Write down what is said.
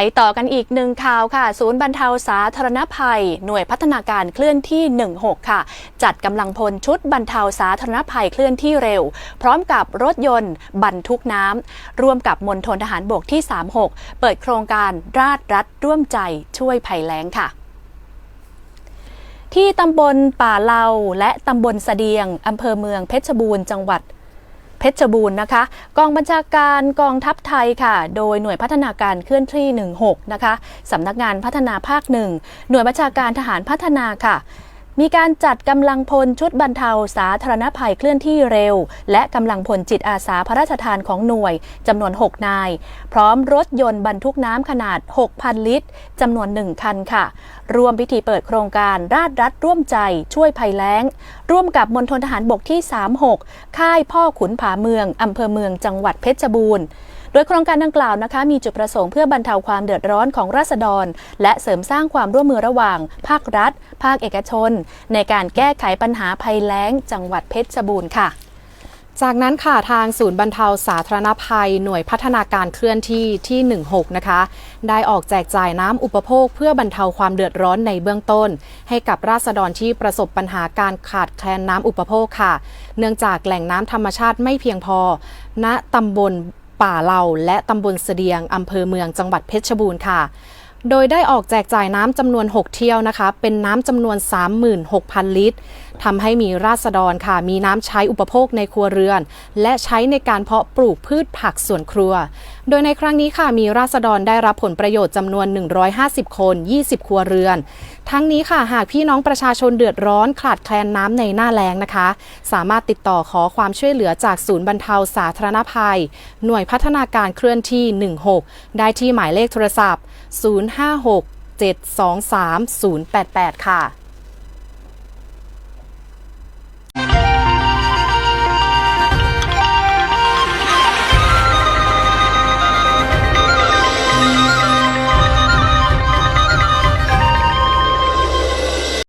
ไปต่อกันอีกหนึ่งข่าวค่ะ ศูนย์บรรเทาสาธารณภัย หน่วยพัฒนาการเคลื่อนที่ 16 ค่ะ จัดกำลังพลชุดบรรเทาสาธารณภัยเคลื่อนที่เร็ว พร้อมกับรถยนต์ บรรทุกน้ำร่วมกับมณฑลทหารบกที่ 36 เปิดโครงการราชรัฐร่วมใจช่วยภัยแล้งค่ะที่ตำบลป่าเลาและตำบลสะเดียง อำเภอเมืองเพชรบูรณ์ จังหวัด เพชรบูรณ์นะคะ กองบัญชาการกองทัพไทยค่ะ โดยหน่วยพัฒนาการเคลื่อนที่ 16 นะคะสำนักงานพัฒนาภาคหนึ่งหน่วยบัญชาการทหารพัฒนาค่ะ มีการจัดกำลังพลชุดบรรเทาสาธารณภัยเคลื่อนที่เร็ว และกำลังพลจิตอาสาพระราชทานของหน่วยจำนวน 6 นาย พร้อมรถยนต์บรรทุกน้ำขนาด 6,000 ลิตรจำนวน 1 คันค่ะ ร่วมพิธีเปิดโครงการราชรัฐร่วมใจช่วยภัยแล้ง ร่วมกับมณฑลทหารบกที่ 36 ค่ายพ่อขุนผาเมืองอำเภอเมืองจังหวัดเพชรบูรณ์ โดยโครงการดังกล่าวนะคะมีจุดประสงค์เพื่อบรรเทาความเดือดร้อนของราษฎร และเสริมสร้างความร่วมมือระหว่าง ภาครัฐ ภาคเอกชน ในการแก้ไขปัญหาภัยแล้ง จังหวัดเพชรบูรณ์ค่ะจากนั้นค่ะทางศูนย์บรรเทาสาธารณภัย หน่วยพัฒนาการเคลื่อนที่ที่ 16 นะคะ ได้ออกแจกจ่ายน้ำอุปโภคเพื่อบรรเทาความเดือดร้อนในเบื้องต้น ให้กับราษฎรที่ประสบปัญหาการขาดแคลนน้ำอุปโภคค่ะ เนื่องจากแหล่งน้ำธรรมชาติไม่เพียงพอ ณตำบล ป่าเหลาและตำบลเสดียงอำเภอเมืองจังหวัดเพชรบูรณ์ค่ะ โดยได้ออกแจกจ่ายน้ำจำนวน 6 เที่ยวนะคะ เป็นน้ำจำนวน 36,000 ลิตร ทำให้มีราษฎรค่ะ มีน้ำใช้อุปโภคในครัวเรือน และใช้ในการเพาะปลูกพืชผักสวนครัว โดยในครั้งนี้ค่ะ มีราษฎรได้รับผลประโยชน์จำนวน 150 คน 20 ครัวเรือน ทั้งนี้ค่ะ หากพี่น้องประชาชนเดือดร้อนขาดแคลนน้ำในหน้าแล้งนะคะ สามารถติดต่อขอความช่วยเหลือจากศูนย์บรรเทาสาธารณภัย หน่วยพัฒนาการเคลื่อนที่ 16 ได้ที่หมายเลขโทรศัพท์ 056 723 088 ค่ะ